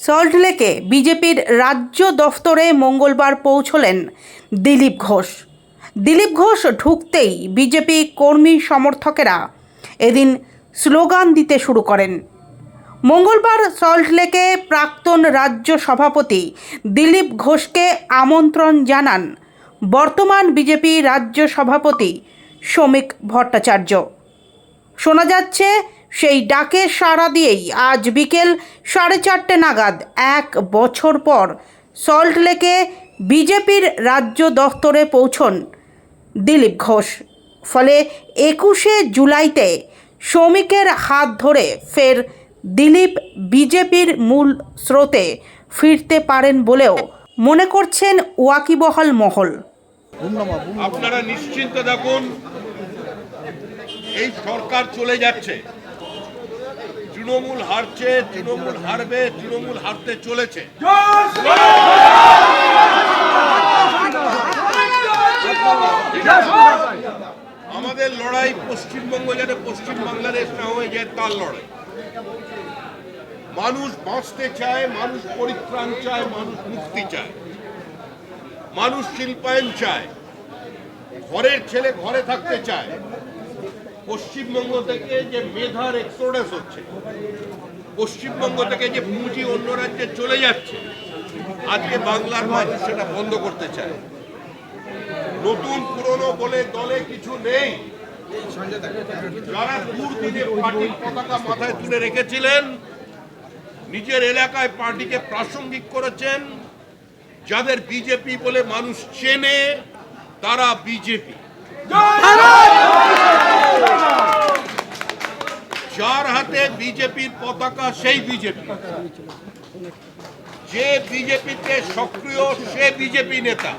সল্টলেকে বিজেপির রাজ্য দফতরে মঙ্গলবার পৌঁছলেন দিলীপ ঘোষ। দিলীপ ঘোষ ঢুকতেই বিজেপি কর্মী সমর্থকেরা এদিন স্লোগান দিতে শুরু করেন। মঙ্গলবার সল্টলেকে প্রাক্তন রাজ্য সভাপতি দিলীপ ঘোষকে আমন্ত্রণ জানান বর্তমান বিজেপি রাজ্য সভাপতি শ্রমিক ভট্টাচার্য। শোনা যাচ্ছে সেই ডাকে সাড়া দিয়েই আজ বিকেল সাড়ে চারটে নাগাদ এক বছর পর সল্টলেকে বিজেপির রাজ্য দফতরে পৌঁছন দিলীপ ঘোষ। ফলে একুশে জুলাইতে শ্রমিকের হাত ধরে ফের দিলীপ বিজেপির মূল স্রোতে ফিরতে পারেন বলেও মনে করছেন ওয়াকিবহাল মহল। আপনারা নিশ্চিন্ত থাকুন, এই সরকার চলে যাচ্ছে। তৃণমূল হারছে, তৃণমূল হারবে, তৃণমূল হারতে চলেছে। আমাদের লড়াই পশ্চিমবঙ্গ যাতে পশ্চিম বাংলাদেশ না হয়ে যায়, তার লড়াই। মানুষ বাঁচতে চায়, মানুষ পরিত্রাণ চায়, মানুষ মুক্তি চায়। মানুষ শিল্পায়ন চায়। ঘরের ছেলে ঘরে থাকতে চায়। পশ্চিমবঙ্গ থেকে যে মেধার এক্সোডাস হচ্ছে, পশ্চিমবঙ্গ থেকে যে পুঁজি অন্য রাজ্যে চলে যাচ্ছে, আজকে বাংলার মানুষ সেটা বন্ধ করতে চায়। নতুন পুরনো বলে দলে কিছু নেই। যারা দুর্দিনে পার্টির পতাকা মাথায় তুলে রেখেছিলেন, নিজের এলাকায় পার্টিকে প্রাসঙ্গিক করেছেন, যাদের বিজেপি বলে মানুষ চেনে, তারা বিজেপি। যার হাতে বিজেপির পতাকা, সেই বিজেপি। যে বিজেপিতে সক্রিয়, সে বিজেপি নেতা।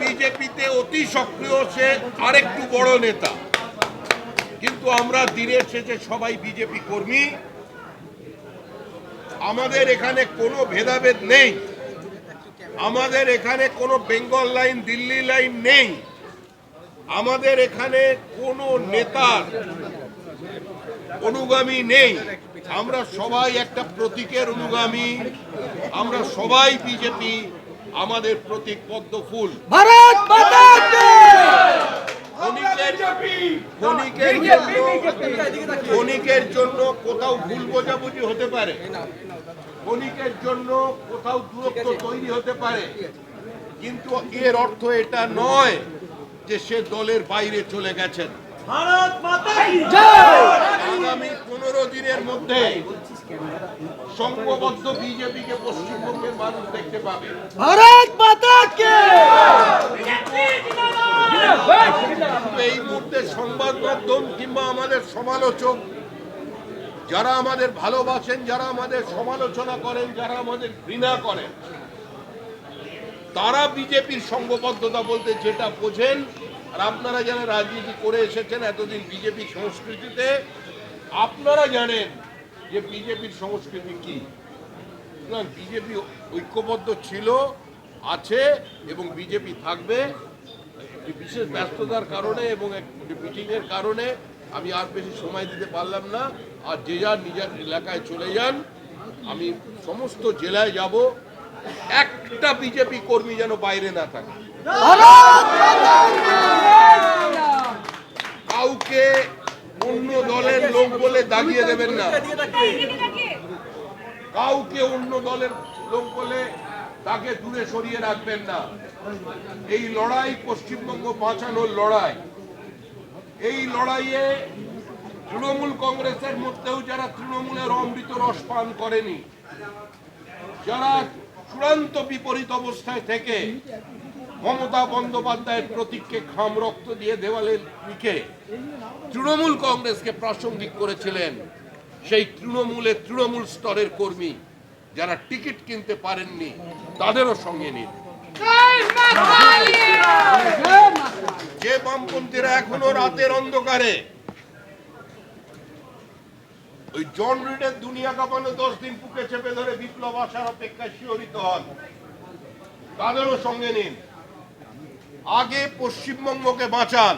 বিজেপিতে অতি সক্রিয়, সে আরেকটু বড় নেতা। কিন্তু আমরা দিনের শেষে সবাই বিজেপি কর্মী। আমাদের এখানে কোনো ভেদাভেদ নেই। আমাদের এখানে কোনো বেঙ্গল লাইন, দিল্লি লাইন নেই। আমাদের এখানে কোনো নেতার অনুগামী নেই। আমরা সবাই একটা প্রতীকের অনুগামী। আমরা সবাই বিজেপি আমাদের প্রতীক পদ্ম ফুল। ভারত মাতা কি ক্ষণিকের ক্ষণিকের জন্য ক্ষণিকের জন্য কোথাও ভুল বোঝাবুঝি হতে পারে। ক্ষণিকের জন্য কোথাও দূরত্ব তৈরি হতে পারে। কিন্তু এর অর্থ এটা নয়। যে সে দলের বাইরে চলে গেছেন। ভারত মাতা কি? জয়! আগামী পনেরো দিনের মধ্যে সংঘবদ্ধ বিজেপিকে পশ্চিমবঙ্গের মানুষ দেখতে পাবে। ভারত মাতা কি? এই মুহূর্তে সংবাদ মাধ্যম কিংবা আমাদের সমালোচক যারা আমাদের ভালোবাসেন যারা আমাদের সমালোচনা করেন যারা আমাদের ঘৃণা করেন তারা বিজেপির সঙ্গবদ্ধতা বলতে যেটা বোঝেন, আর আপনারা যারা রাজনীতি করে এসেছেন এতদিন বিজেপি সংস্কৃতিতে, আপনারা জানেন যে বিজেপির সংস্কৃতি কি। বিজেপি ঐক্যবদ্ধ ছিল, আছে, এবং বিজেপি থাকবে। বিশেষ ব্যস্ততার কারণে এবং মিটিংয়ের কারণে আমি আর বেশি সময় দিতে পারলাম না। আর যে যার নিজের এলাকায় চলে যান, আমি সমস্ত জেলায় যাব। একটা বিজেপি কর্মী যেন বাইরে না থাকে। কাউকে অন্য দলের লোক বলে দাগিয়ে দেবেন না। কাউকে অন্য দলের লোক বলে তাকে দূরে সরিয়ে রাখবেন না। এই লড়াই পশ্চিমবঙ্গ বাঁচানোর লড়াই। এই লড়াইয়ে তৃণমূল কংগ্রেসের মধ্যেও যারা তৃণমূলের অমৃত রস পান করেনি যারা চূড়ান্ত বিপরীত অবস্থায় থেকে মমতা বন্দ্যোপাধ্যায়ের প্রতীককে খাম রক্ত দিয়ে দেওয়ালে লিখে তৃণমূল কংগ্রেসকে প্রাসঙ্গিক করেছিলেন সেই তৃণমূলের তৃণমূল স্তরের কর্মী যারা টিকিট কিনতে পারেননি তাদেরও সঙ্গে নিন। যে বামপন্থীরা এখনও রাতের অন্ধকারে ওই জন রিডের দুনিয়া কাঁপানো দশ দিন বুকে চেপে ধরে বিপ্লব আসার অপেক্ষায় শিহরিত হন। তাদেরও সঙ্গে নিন। আগে পশ্চিমবঙ্গকে বাঁচান।